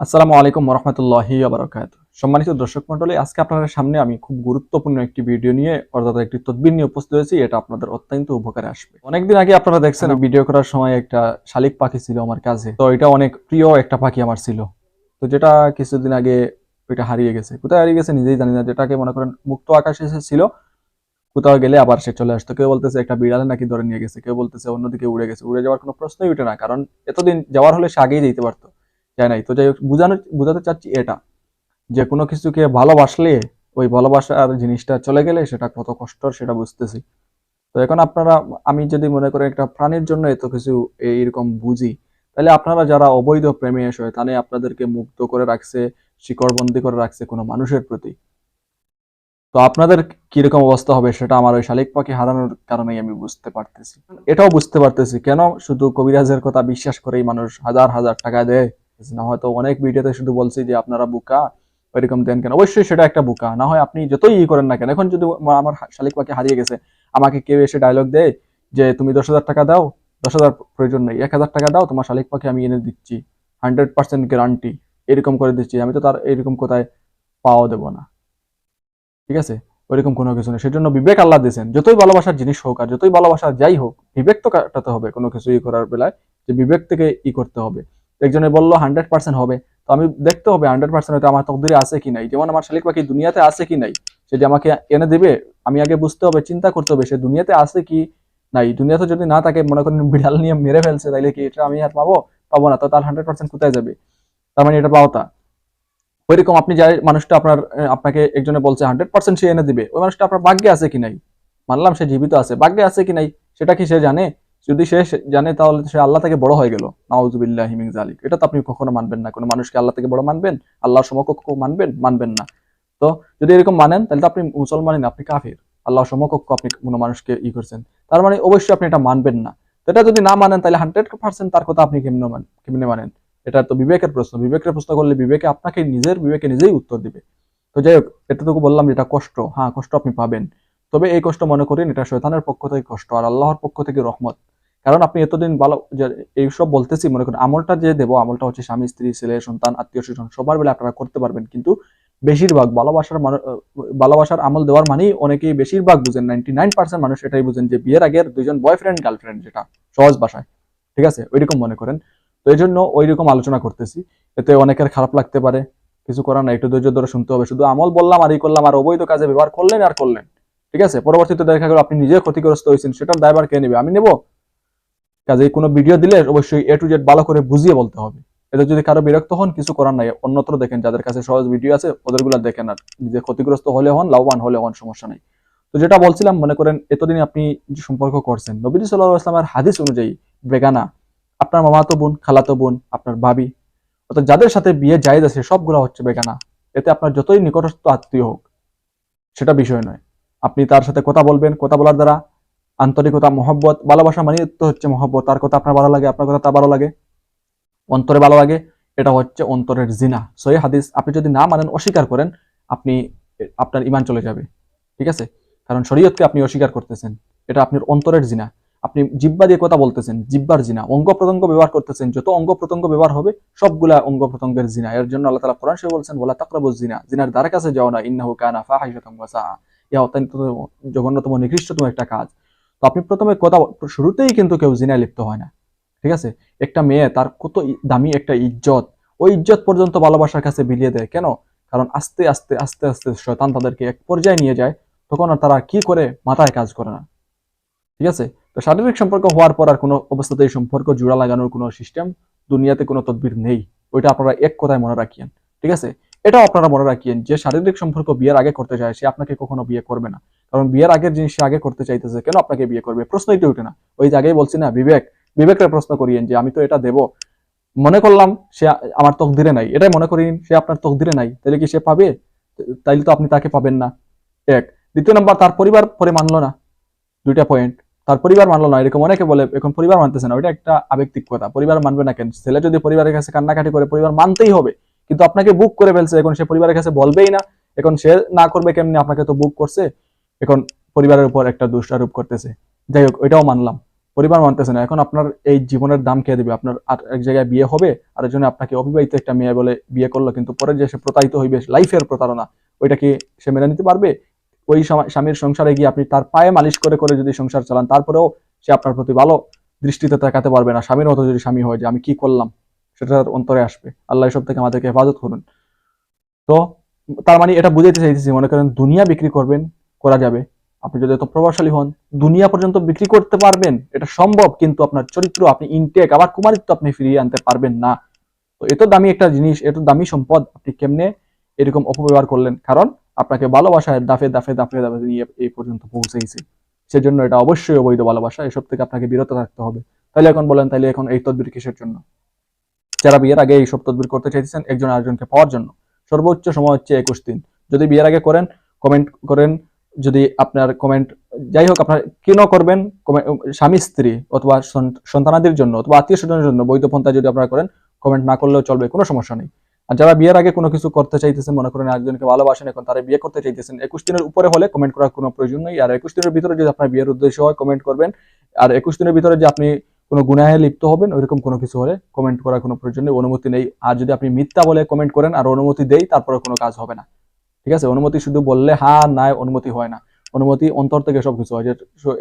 আসসালামু আলাইকুম রহমতুল্লাহি আবরকাত সম্মানিত দর্শক মন্ডলী আজকে আপনাদের সামনে আমি খুব গুরুত্বপূর্ণ একটি ভিডিও নিয়ে অর্থাৎ একটি তদবির নিয়ে উপস্থিত হয়েছি এটা আপনাদের অত্যন্ত উপকারে আসবে। অনেকদিন আগে আপনারা দেখছেন ভিডিও করার সময় একটা শালিক পাখি ছিল আমার কাছে। তো এটা অনেক প্রিয় একটা পাখি আমার ছিল। তো যেটা কিছুদিন আগে ওইটা হারিয়ে গেছে। কোথায় হারিয়ে গেছে নিজেই জানি না যেটাকে মনে করেন মুক্ত আকাশে এসে ছিল কোথাও গেলে আবার সে চলে আসতো। কেউ বলতেছে একটা বিড়ালে নাকি ধরে নিয়ে গেছে কেউ বলতেছে অন্যদিকে উড়ে গেছে। উড়ে যাওয়ার কোনো প্রশ্নই উঠে না কারণ এতদিন যাওয়ার হলে সে আগেই যেতে পারতো। যায় নাই। তো যাই হোক, বুঝানো, বুঝাতে চাচ্ছি এটা, যে কোনো কিছুকে ভালোবাসলে ওই ভালোবাসার জিনিসটা চলে গেলে সেটা কত কষ্টর সেটা বুঝতেছি। তো এখন আপনারা, আমি যদি মনে করি একটা প্রাণীর জন্য এত কিছু এইরকম বুঝি, তাহলে আপনারা যারা অবৈধ প্রেমে শয়তানে আপনাদেরকে মুক্ত করে রাখছে, শিকড়বন্দি করে রাখছে কোনো মানুষের প্রতি। তো আপনাদের কীরকম অবস্থা হবে সেটা আমার ওই শালিক পাখি হারানোর কারণেই আমি বুঝতে পারতেছি। এটাও বুঝতে পারতেছি, কেন শুধু কবিরাজের কথা বিশ্বাস করেই মানুষ হাজার হাজার টাকা দেয়? না হয়তো অনেক ভিডিওতে শুধু বলছি যে আপনারা বুকা, এরকম দেন কেন? অবশ্যই সেটা একটা বুকা। না হয় আপনি যতই ই করেন না কেন, এখন যদি আমার শালিক পাখি হারিয়ে গেছে, আমাকে কেউ এসে ডায়লগ দেয় যে তুমি দশ হাজার টাকা দাও, দশ হাজার প্রয়োজন নেই, এক হাজার টাকা দাও, তোমার শালিক পাখি আমি এনে দিচ্ছি। হান্ড্রেড পার্সেন্ট গ্যারান্টি এরকম করে দিচ্ছি, আমি তো তার এরকম কোথায় পাওয়া দেবো না। ঠিক আছে? ওইরকম কোনো কিছু নেই। সেজন্য বিবেক আল্লাহ দিয়েছেন, যতই ভালোবাসার জিনিস হোক আর যতই ভালোবাসা যাই হোক, বিবেক তো কাটাতে হবে কোনো কিছু ই করার বেলায়, যে বিবেক থেকে ই করতে হবে। একজনে বলল, হান্ড্রেড পার্সেন্ট হবে। তো আমি দেখতে হবে, হান্ড্রেড পার্সেন্ট আমার তকদিরে আছে কি নাই? যেমন আমার শালিক পাখি দুনিয়াতে আছে কি নাই সে যে আমাকে এনে দেবে, আমি আগে বুঝতে হবে, চিন্তা করতে হবে, সে দুনিয়াতে আছে কি নাই। দুনিয়াতে যদি না থাকে, মনে করেন বিড়াল নিয়ে মেরে ফেলছে, তাইলে কি এটা আমি আর পাবো? পাবো না, তো তার হান্ড্রেড পার্সেন্ট কোথায় যাবে? তার মানে এটা পাওতা। ওইরকম আপনি যাই মানুষটা আপনার আপনাকে একজনে বলছে, হান্ড্রেড পার্সেন্ট সে এনে দিবে। ওই মানুষটা আপনার ভাগ্যে আছে কি নাই? মানলাম সে জীবিত আছে। ভাগ্যে আছে কি নাই? সেটা কি সে জানে? যদি সে জানে তাহলে সে আল্লাহ থেকে বড় হয়ে গেল। নাউজুবিল্লাহ হিমিং জালিক এটা তো আপনি কখনো মানবেন না। কোনো মানুষকে আল্লাহ থেকে বড় মানবেন? আল্লাহর সমকক্ষ মানবেন? মানবেন না। তো যদি এরকম মানেন, তাহলে তো আপনি মুসলমানই না, আপনি কাফির। আল্লাহর সমকক্ষ আপনি কোনো মানুষকে ই করছেন। তার মানে অবশ্যই আপনি এটা মানবেন না। এটা যদি না মানেন, তাহলে হান্ড্রেড পার্সেন্ট তার কথা আপনি কেমনে মান কেমনে মানেন? এটা তো বিবেকের প্রশ্ন। বিবেকের প্রশ্ন করলে বিবেকে আপনাকে নিজের, বিবেকে নিজেই উত্তর দিবে। তো যাই হোক, এতটুকু বললাম যে এটা কষ্ট। হ্যাঁ কষ্ট আপনি পাবেন। তবে এই কষ্ট মনে করেন, এটা শৈতানের পক্ষ থেকে কষ্ট, আর আল্লাহর পক্ষ থেকে রহমত। কারণ আপনি এতদিন ভালো এইসব বলতেছি, মনে করেন আমলটা যে দেবো, আমলটা হচ্ছে স্বামী, স্ত্রী, ছেলে, সন্তান, আত্মীয়, স্বজন, সবার বেলা আপনারা করতে পারবেন। কিন্তু বেশিরভাগ ভালোবাসার ভালোবাসার আমল দেওয়ার মানেই অনেকেই বেশিরভাগ বুঝেন নাইনটি নাইন পার্সেন্ট মানুষ এটাই বুঝেন যে বিয়ের আগের দুজন বয়ফ্রেন্ড গার্লফ্রেন্ড যেটা সহজ ভাষায়। ঠিক আছে? ওইরকম মনে করেন। তো এই জন্য ওইরকম আলোচনা করতেছি। এতে অনেকের খারাপ লাগতে পারে। কিছু করার না একটু ধৈর্য ধরে শুনতে হবে। শুধু আমল বললাম আর এই করলাম আর অবৈধ কাজে ব্যবহার করলেন আর করলেন। ঠিক আছে? পরবর্তীতে দেখা গেল আপনি নিজে ক্ষতিগ্রস্ত হয়েছেন, সেটার দায়ভার কে নেবে? আমি নেব? কাজে কোনো ভিডিও দিলে অবশ্যই এ টু জেড ভালো করে বুঝিয়ে বলতে হবে। এতে যদি কারও বিরক্ত হন, কিছু করার নাই, অন্যত্র দেখেন, যাদের কাছে সহজ ভিডিও আছে, ওদেরগুলো দেখেন আর নিজে ক্ষতিগ্রস্ত হলে হন, লাভবান হলে হন, সমস্যা নেই। তো যেটা বলছিলাম, মনে করেন এতদিন আপনি যে সম্পর্ক করছেন। নবীজ সাল্লাহ আসলামের হাদিস অনুযায়ী, বেগানা, আপনার মামাতো বোন, খালাতো বোন, আপনার ভাবি, অর্থাৎ যাদের সাথে বিয়ে জায়েজ আছে, সবগুলো হচ্ছে বেগানা। এতে আপনার যতই নিকটস্থ আত্মীয় হোক, সেটা বিষয় নয়। আপনি তার সাথে কথা বলবেন, কথা বলার দ্বারা আন্তরিকতা, মহব্বত, ভালোবাসা মানে তো হচ্ছে মহব্বত। তার কথা আপনার ভালো লাগে, আপনার কথা তার ভালো লাগে। অন্তরে ভালো লাগে, এটা হচ্ছে অন্তরের জিনা। সই হাদিস আপনি যদি না মানেন, অস্বীকার করেন, আপনি আপনার ইমান চলে যাবে। ঠিক আছে? কারণ শরীয়তকে আপনি অস্বীকার করতেছেন। এটা আপনার অন্তরের জিনা। আপনি জিব্বা দিয়ে কথা বলতেছেন জিব্বার জিনা। অঙ্গ প্রত্যঙ্গ ব্যবহার করতেছেন। যত অঙ্গ প্রত্যঙ্গ ব্যবহার হবে, সবগুলা অঙ্গ প্রত্যঙ্গের জিনা। এর জন্য আল্লাহ তালা কোরআন শরীফে বলছেন বলা তাকরাবু জিনা। জিনার দ্বারা কাছে যাও না। ইন্নাহু কানা ফাহিশাতাম ওয়া ইয়া অত্যন্ত জঘন্যতম, নিকৃষ্টতম একটা কাজ। তো আপনি প্রথমে কথা শুরুতেই কিন্তু কেউ জিনায় লিপ্ত হয় না, ঠিক আছে? একটা মেয়ে তার কত দামি একটা ইজ্জত, ওই ইজ্জত পর্যন্ত ভালোবাসার কাছে বিলিয়ে দেয়। কেন? কারণ আস্তে আস্তে আস্তে আস্তে শয়তান তাদেরকে এক পর্যায়ে নিয়ে যায়, তখন আর তারা কি করে? মাথায় কাজ করে না, ঠিক আছে? তো শারীরিক সম্পর্ক হওয়ার পর আর কোনো অবস্থাতেই সম্পর্ক জোড়া লাগানোর কোনো সিস্টেম দুনিয়াতে কোনো তদবির নেই। ওইটা আপনারা এক কথায় মনে রাখিয়েন, ঠিক আছে? এটাও আপনারা মনে রাখিয়েন যে শারীরিক সম্পর্ক বিয়ের আগে করতে চায়, সে আপনাকে কখনো বিয়ে করবে না। কারণ বিয়ের আগের জিনিস সে আগে করতে চাইতেছে, কেন আপনাকে বিয়ে করবে? প্রশ্নই তো উঠে না। ওই যে আগেই বলছি না, বিবেক, বিবেকের প্রশ্ন করিয়েন যে, আমি তো এটা দেব। মনে করলাম সে আমার তকদিরে নাই। এটাই মনে করিন সে আপনার তকদিরে নাই। তাহলে কি সে পাবে? তাইলে তো আপনি তাকে পাবেন না। এক। দ্বিতীয় নম্বর, তার পরিবার পরে মানলো না। দুইটা পয়েন্ট তার পরিবার মানলো না। এরকম অনেকে বলে, এখন পরিবার মানতেছে না। ওইটা একটা আবেগিক কথা। পরিবার মানবে না কেন? ছেলে যদি পরিবারের কাছে কান্নাকাটি করে, পরিবার মানতেই হবে। কিন্তু আপনাকে বুক করে ফেলছে। এখন সে পরিবারের কাছে বলবেই না। এখন সে না করবে কেমনি? আপনাকে তো বুক করছে। এখন পরিবারের উপর একটা দুষ্টারোপ করতেছে। যাই হোক ওইটাও মানলাম। পরিবার মানতেছে না। এখন আপনার এই জীবনের দাম কে দেবে? আপনার আর এক জায়গায় বিয়ে হবে আর জন্য আপনাকে অবিবাহিত একটা মেয়ে বলে বিয়ে করল, কিন্তু পরে যে সে প্রতারিত হইবে লাইফের প্রতারণা, ওইটা কি সে মেনে নিতে পারবে? ওই স্বামীর সংসারে গিয়ে আপনি তার পায়ে মালিশ করে করে যদি সংসার চালান, তারপরেও সে আপনার প্রতি ভালো দৃষ্টিতে তাকাতে পারবে না। স্বামীর মতো যদি স্বামী হয় যে আমি কি করলাম? সেটা তার অন্তরে আসবে। আল্লাহ এসব থেকে আমাদেরকে হেফাজত করুন। তো তার মানে এটা বুঝাইতে চাইতেছি, মনে করেন দুনিয়া বিক্রি করবেন, করা যাবে। আপনি যদি এত প্রভাবশালী হন, দুনিয়া পর্যন্ত বিক্রি করতে পারবেন, এটা সম্ভব, কিন্তু আপনার চরিত্র, আপনি ইনটেক আবার কুমারিত্ব আপনি ফিরিয়ে আনতে পারবেন না। তো এত দামি একটা জিনিস, এত দামি সম্পদ, আপনি কেমনে এরকম অপব্যবহার করলেন? কারণ আপনাকে ভালোবাসায় দাফে দাফে দাফে দাফে নিয়ে এই পর্যন্ত পৌঁছেছে সেজন্য এটা অবশ্যই অবৈধ ভালোবাসা, এসব থেকে আপনাকে বিরত থাকতে হবে। তাহলে এখন বলেন, তাহলে এখন এই তদবির কিসের জন্য? যারা বিয়ের আগে এইসব তদবির করতে চাইতেছেন, একজন আরেকজনকে পাওয়ার জন্য। সর্বোচ্চ সময় হচ্ছে একুশ দিন। যদি বিয়ের আগে করেন কমেন্ট করেন, যদি আপনার কমেন্ট যাই হোক, আপনার কেন করবেন স্বামী, স্ত্রী অথবা সন্ত- সন্তানাদির জন্য অথবা আত্মীয় স্বজনের জন্য বৈধ পন্থা যদি আপনারা করেন কমেন্ট না করলেও চলবে, কোনো সমস্যা নেই। আর যারা বিয়ের আগে কোনো কিছু করতে চাইতেছেন, মনে করেন একজনকে ভালোবাসেন, এখন তারা বিয়ে করতে চাইতেছেন, একুশ দিনের উপরে হলে কমেন্ট করার কোনো প্রয়োজন নেই। আর একুশ দিনের ভিতরে যদি আপনার বিয়ের উদ্দেশ্য হয় কমেন্ট করবেন। আর একুশ দিনের ভিতরে যে আপনি কোনো গুনাহে লিপ্ত হবেন, ওইরকম কোনো কিছু হলে কমেন্ট করার কোনো প্রয়োজন নেই, অনুমতি নেই। আর যদি আপনি মিথ্যা বলে কমেন্ট করেন আর অনুমতি দেই, তারপরে কোনো কাজ হবে না। ঠিক আছে? অনুমতি শুধু বললে হ্যাঁ না, অনুমতি হয় না। অনুমতি অন্তর থেকে সব কিছু হয়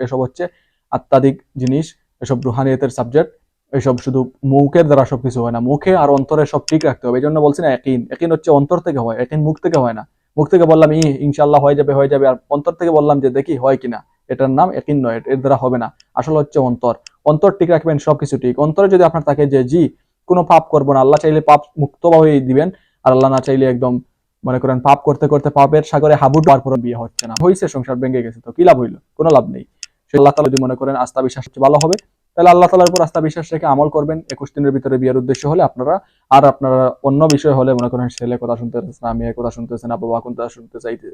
এসব হচ্ছে আত্মাধিক জিনিস, এসব রুহানিয়তের সাবজেক্ট এসব শুধু মুখের দ্বারা সব কিছু হয় না। মুখে আর অন্তরে সব ঠিক রাখতে হবে এই জন্য বলছি না একিন একিন হচ্ছে অন্তর থেকে হয় একিন মুখ থেকে হয় না। মুখ থেকে বললাম ই ইনশাল্লাহ হয়ে যাবে হয়ে যাবে। আর অন্তর থেকে বললাম যে, দেখি হয় কিনা। এটার নাম একিন নয়, এর দ্বারা হবে না। আসলে হচ্ছে অন্তর। অন্তর ঠিক রাখবেন, সবকিছু ঠিক। অন্তরে যদি আপনার থাকে যে, জি, কোনো পাপ করব না। আল্লাহ চাইলে পাপ মুক্তভাবে দিবেন। আর আল্লাহ না চাইলে একদম, মনে করেন, পাপ করতে করতে পাপের সাগরে হাবুট হওয়ার পর বিয়ে হচ্ছে না। হয়েছে সংসার ভেঙে গেছে তো, কি লাভ হইল? কোনো লাভ নেই। সে আল্লাহ তালা যদি মনে করেন, আস্থা বিশ্বাস ভালো হবে। তাহলে আল্লাহ তালার উপর আস্থা বিশ্বাস রেখে আমল করবেন। একুশ দিনের ভিতরে বিয়ের উদ্দেশ্য হলে আপনারা, আর আপনারা অন্য বিষয় হলে মনে করেন ছেলে কথা শুনতেছেন না, মেয়ে কথা শুনতেছেন না, বাবা কোনটা শুনতে চাইতে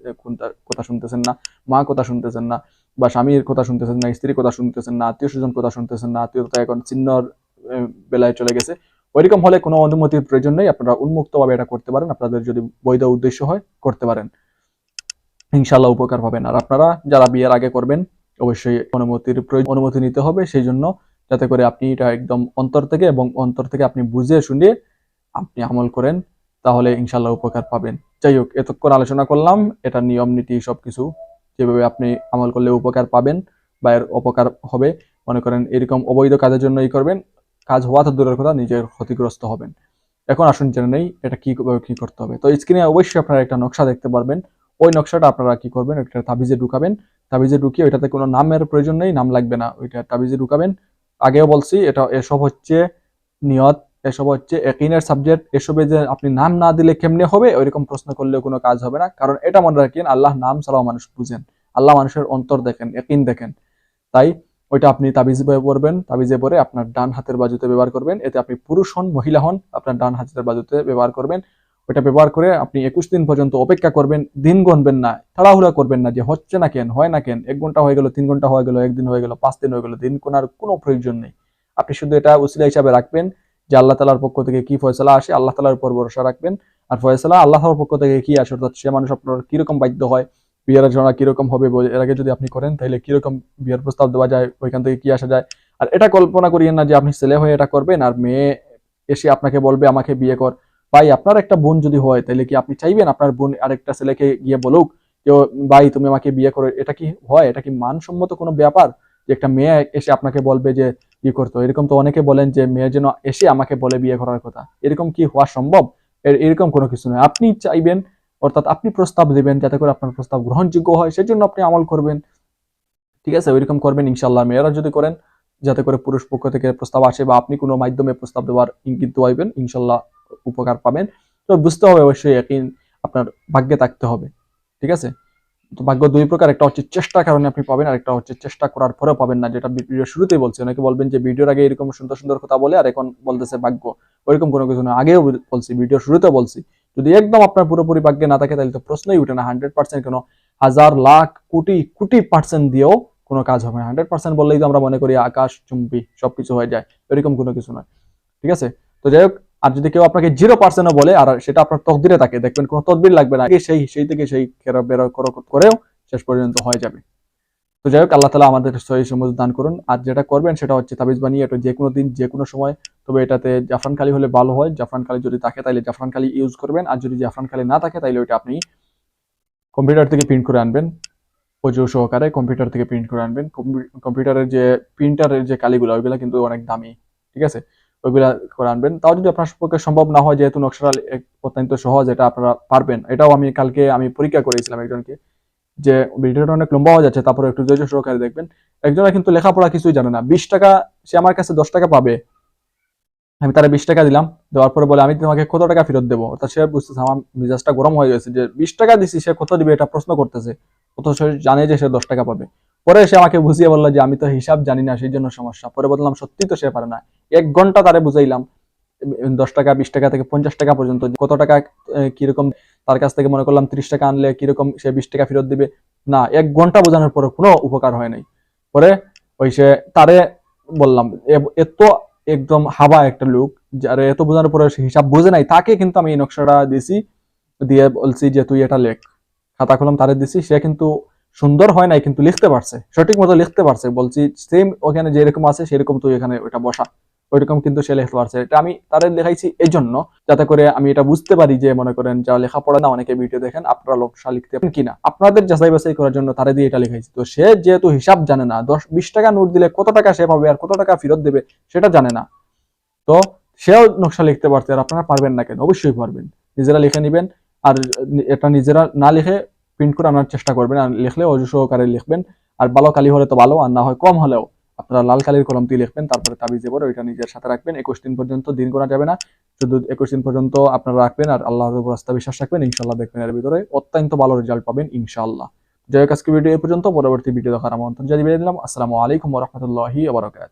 কথা শুনতেছেন না, মা কথা শুনতেছেন না, বা স্বামীর কথা শুনতেছেন না স্ত্রীর কথা শুনতেছেন না, আত্মীয় স্বজন কথা শুনতেছেন না, আত্মীয়তা এখন চিহ্নর বেলায় চলে গেছে। ওইরকম হলে কোনো অনুমতির প্রয়োজন নেই, আপনারা উন্মুক্তভাবে এটা করতে পারেন, আপনাদের যদি বৈধ উদ্দেশ্য হয়, করতে পারেন। ইনশাল্লাহ উপকার পাবেন। আর আপনারা যারা বিয়ের আগে করবেন, অবশ্যই অনুমতির প্রয়োজন, অনুমতি নিতে হবে, সেই জন্য যাতে করে আপনি এটা একদম অন্তর থেকে এবং অন্তর থেকে আপনি বুঝে শুনে আপনি আমল করেন, তাহলে ইনশাল্লাহ উপকার পাবেন। যাই হোক, এতক্ষণ আলোচনা করলাম, এটা নিয়ম, নীতি সবকিছু যেভাবে আপনি আমল করলে উপকার পাবেন বা এর অপকার হবে, মনে করেন এরকম অবৈধ কাজের জন্য ই করবেন, কাজ হওয়া তো দূরের কথা নিজের ক্ষতিগ্রস্ত হবেন। এখন আসুন জেনে নেই এটা কি কি করতে হবে। তো স্ক্রিনে অবশ্যই আপনারা একটা নকশা দেখতে পারবেন। ওই নকশাটা আপনারা কি করবেন? একটা তাবিজে ঢুকাবেন। তাবিজে ঢুকিয়ে ওইটাতে কোনো নামের প্রয়োজন নেই, নাম লাগবে না, ওইটা তাবিজে ঢুকাবেন। আগেও বলছি, এটা এসব হচ্ছে নিয়ত, এসব হচ্ছে একিনের সাবজেক্ট এসবে যে আপনি নাম না দিলে কেমনে হবে, ওইরকম প্রশ্ন করলেও কোনো কাজ হবে না, কারণ এটা মনে রাখেন, আল্লাহ নাম ছাড়াও মানুষ বুঝেন, আল্লাহ মানুষের অন্তর দেখেন, একিন দেখেন, তাই ওইটা আপনি তাবিজে পড়বেন, তাবিজে পরে আপনার ডান হাতের বাজুতে ব্যবহার করবেন, এতে আপনি পুরুষ হন, মহিলা হন, আপনার ডান হাতের বাজুতে ব্যবহার করবেন ওইটা ব্যবহার করে আপনি একুশ দিন পর্যন্ত অপেক্ষা করবেন, দিন গণবেন না, তাড়াহুড়া করবেন না যে হচ্ছে না কেন, হয় না কেন, এক ঘণ্টা হয়ে গেল, তিন ঘণ্টা হয়ে গেল, একদিন হয়ে গেল, পাঁচ দিন হয়ে গেল, দিন কোনার কোনো প্রয়োজন নেই। আপনি শুধু এটা উসিলা হিসাবে রাখবেন যে আল্লাহ তালার পক্ষ থেকে কি ফয়সলা আসে, আল্লাহ তালার উপর ভরসা রাখবেন। আর ফয়সলা আল্লাহ তালার পক্ষ থেকে কি আসে, অর্থাৎ সে মানুষ আপনার কীরকম বাধ্য হয়, বিয়ের জন্য কীরকম হবে এর আগে যদি আপনি করেন, তাহলে কীরকম বিয়ের প্রস্তাব দেওয়া যায়, ওইখান থেকে কি আসা যায়। আর এটা কল্পনা করিয়েন না যে আপনি ছেলে হয়ে এটা করবেন, আর মেয়ে এসে আপনাকে বলবে, আমাকে বিয়ে কর। ভাই, আপনার একটা বোন যদি হয়, তাহলে কি আপনি চাইবেন আপনার বোন আরেকটা ছেলেকে গিয়ে বলুক যে, ভাই, তুমি আমাকে বিয়ে করো এটা কি হয়? এটা কি মানসম্মত কোনো ব্যাপার? যে একটা মেয়ে এসে আপনাকে বলবে যে, কি করতো এরকম তো অনেকে বলেন যে, মেয়ে যেন এসে আমাকে বলে বিয়ে করার কথা। এরকম কি হওয়া সম্ভব? এরকম কোনো কিছু নয়। আপনি চাইবেন, অর্থাৎ আপনি প্রস্তাব দিবেন যাতে করে আপনার প্রস্তাব গ্রহণযোগ্য হয়, সেজন্য আপনি আমল করবেন। ঠিক আছে? ওইরকম করবেন ইনশাল্লাহ মেয়েরা যদি করেন যাতে করে পুরুষ পক্ষ থেকে প্রস্তাব আসে বা আপনি কোনো মাধ্যমে প্রস্তাব দেওয়ার ইঙ্গিত দেওয়াইবেন ইনশাল্লাহ উপকার পাবেন। তো বুঝতে হবে অবশ্যই একই আপনার ভাগ্যে থাকতে হবে, ঠিক আছে? তো ভাগ্য দুই প্রকার, একটা হচ্ছে চেষ্টার কারণে আপনি পাবেন আর একটা হচ্ছে চেষ্টা করার পরেও পাবেন না, যেটা ভিডিও শুরুতেই বলছি। অনেকে বলবেন যে ভিডিওর আগে এরকম সুন্দর সুন্দর কথা বলে আর এখন বলতেছে ভাগ্য। ওইরকম কোনো কিছু না, আগেও বলছি ভিডিও শুরুতেও বলছি। যদি একদম আপনার পুরোপুরি ভাগ্যে না থাকে তাহলে তো প্রশ্নই উঠে না। হান্ড্রেড পার্সেন্ট কোনো হাজার, লাখ, কোটি কোটি পার্সেন্ট দিয়েও কোনো কাজ হবে না। হান্ড্রেড পার্সেন্ট বললেই তো আমরা মনে করি আকাশ, চুম্বি, সবকিছু হয়ে যায়। এরকম কোনো কিছু নয়। ঠিক আছে? তো যাই হোক, আর যদি কেউ আপনাকে জিরো পার্সেন্টও বলে, আর সেটা আপনার তকদিরে থাকে, দেখবেন কোনো তদবির লাগবে না। সেই সেই থেকে সেই কেরো বেরো করো, করেও শেষ পর্যন্ত হয়ে যাবে। তো যাই হোক, আল্লাহ তালা আমাদের সহি সমজ দান করুন। আর যেটা করবেন সেটা হচ্ছে তাবিজ বানিয়ে এটা যে কোনো দিন যে কোনো সময়। তবে এটাতে জাফরান কালি হলে ভালো হয়। জাফরান কালি যদি থাকে তাহলে জাফরান কালি ইউজ করবেন। আর যদি জাফরান কালি না থাকে তাহলে ওইটা আপনি কম্পিউটার থেকে প্রিন্ট করে আনবেন। অজু সহকারে কম্পিউটার থেকে প্রিন্ট করে আনবেন। কম্পিউটারের যে প্রিন্টারের যে কালিগুলো, ওইগুলো কিন্তু অনেক দামি, ঠিক আছে? ওইগুলা করে আনবেন। তাও যদি আপনার পক্ষে সম্ভব না হয়, যেহেতু নকশাটা অত্যন্ত সহজ, এটা আপনারা পারবেন। এটাও আমি কালকে আমি পরীক্ষা করেছিলাম একজনকে, যে ভিডিওটা অনেক লম্বা হয়ে যাচ্ছে তারপরে একটু ধৈর্য সহকারে দেখবেন। একজনের কিন্তু লেখাপড়া কিছুই জানে না। বিশ টাকা, সে আমার কাছে দশ টাকা পাবে। আমি তারা বিশ টাকা দিলাম, দেওয়ার পরে বলে, আমি তোমাকে কত টাকা ফেরত দেবো? অর্থাৎ সে বুঝতেছে আমার মেজাজটা গরম হয়ে গেছে যে বিশ টাকা দিছি, সে কত দিবে এটা প্রশ্ন করতেছে। অত সে জানে যে সে দশ টাকা পাবে। পরে সে আমাকে বুঝিয়ে বলল যে, আমি তো হিসাব জানি না, সেই জন্য সমস্যা। পরে বললাম সত্যি তো সে পারে না। এক ঘণ্টা তারে বুঝাইলাম, দশ টাকা, বিশ টাকা থেকে পঞ্চাশ টাকা পর্যন্ত, কত টাকা কীরকম তার কাছ থেকে মনে করলাম ত্রিশ টাকা আনলে কীরকম সে বিশ টাকা ফেরত দিবে? না, এক ঘণ্টা বোঝানোর পরে কোনো উপকার হয় নাই। পরে ওই সে তারে বললাম এত একদম হাবা একটা লুক যারা এত বোঝানোর পরে হিসাব বোঝে নাই, তাকে কিন্তু আমি এই নকশাটা দিছি, দিয়ে বলছি যে তুই এটা লেখ। খাতা কলম তারে দিছি, সে কিন্তু সুন্দর হয় নাই, কিন্তু লিখতে পারছে, সঠিক মতো লিখতে পারছে। বলছি সেম ওখানে যেরকম আছে, সেরকম তুই এখানে ওটা বসা। ওইরকম কিন্তু সে লিখতে পারছে এটা আমি তারে লেখাইছি এই জন্য যাতে করে আমি এটা বুঝতে পারি যে মনে করেন যা লেখাপড়া না, অনেকে ভিডিও দেখেন, আপনারা লোকসা লিখতে পারেন কিনা। আপনাদের যাচাই বাছাই করার জন্য তারে দিয়ে এটা লেখাইছি। তো সে যেহেতু হিসাব জানে না, দশ, বিশ টাকা নোট দিলে কত টাকা সে পাবে আর কত টাকা ফেরত দেবে, সেটা জানে না। তো সেও নকশা লিখতে পারছে আর আপনারা পারবেন না কেন? অবশ্যই পারবেন। নিজেরা লিখে নেবেন আর এটা নিজেরা না লিখে প্রিন্ট করে আনার চেষ্টা করবেন। আর লিখলে অজু সহকারে লিখবেন। আর ভালো কালি হলে তো ভালো, আর না হয় কম হলেও। আপনারা লাল কালির কলম দিয়ে লিখবেন, তারপরে তাবিজে পরে ওইটা নিজের সাথে রাখবেন। একুশ দিন পর্যন্ত দিন করা যাবে না। শুধু একুশ দিন পর্যন্ত আপনারা রাখবেন আর আল্লাহর আস্থা বিশ্বাস রাখবেন ইনশাল্লাহ দেখবেন এর ভিতরে অত্যন্ত ভালো রেজাল্ট পাবেন ইনশাল্লাহ হোক আজকে ভিডিও এ পর্যন্ত। পরবর্তী ভিডিও দেখার আমন্ত্রণ জানিয়ে দিলাম আসসালামু আলাইকুম রহমতুল্লাহি আবরকাত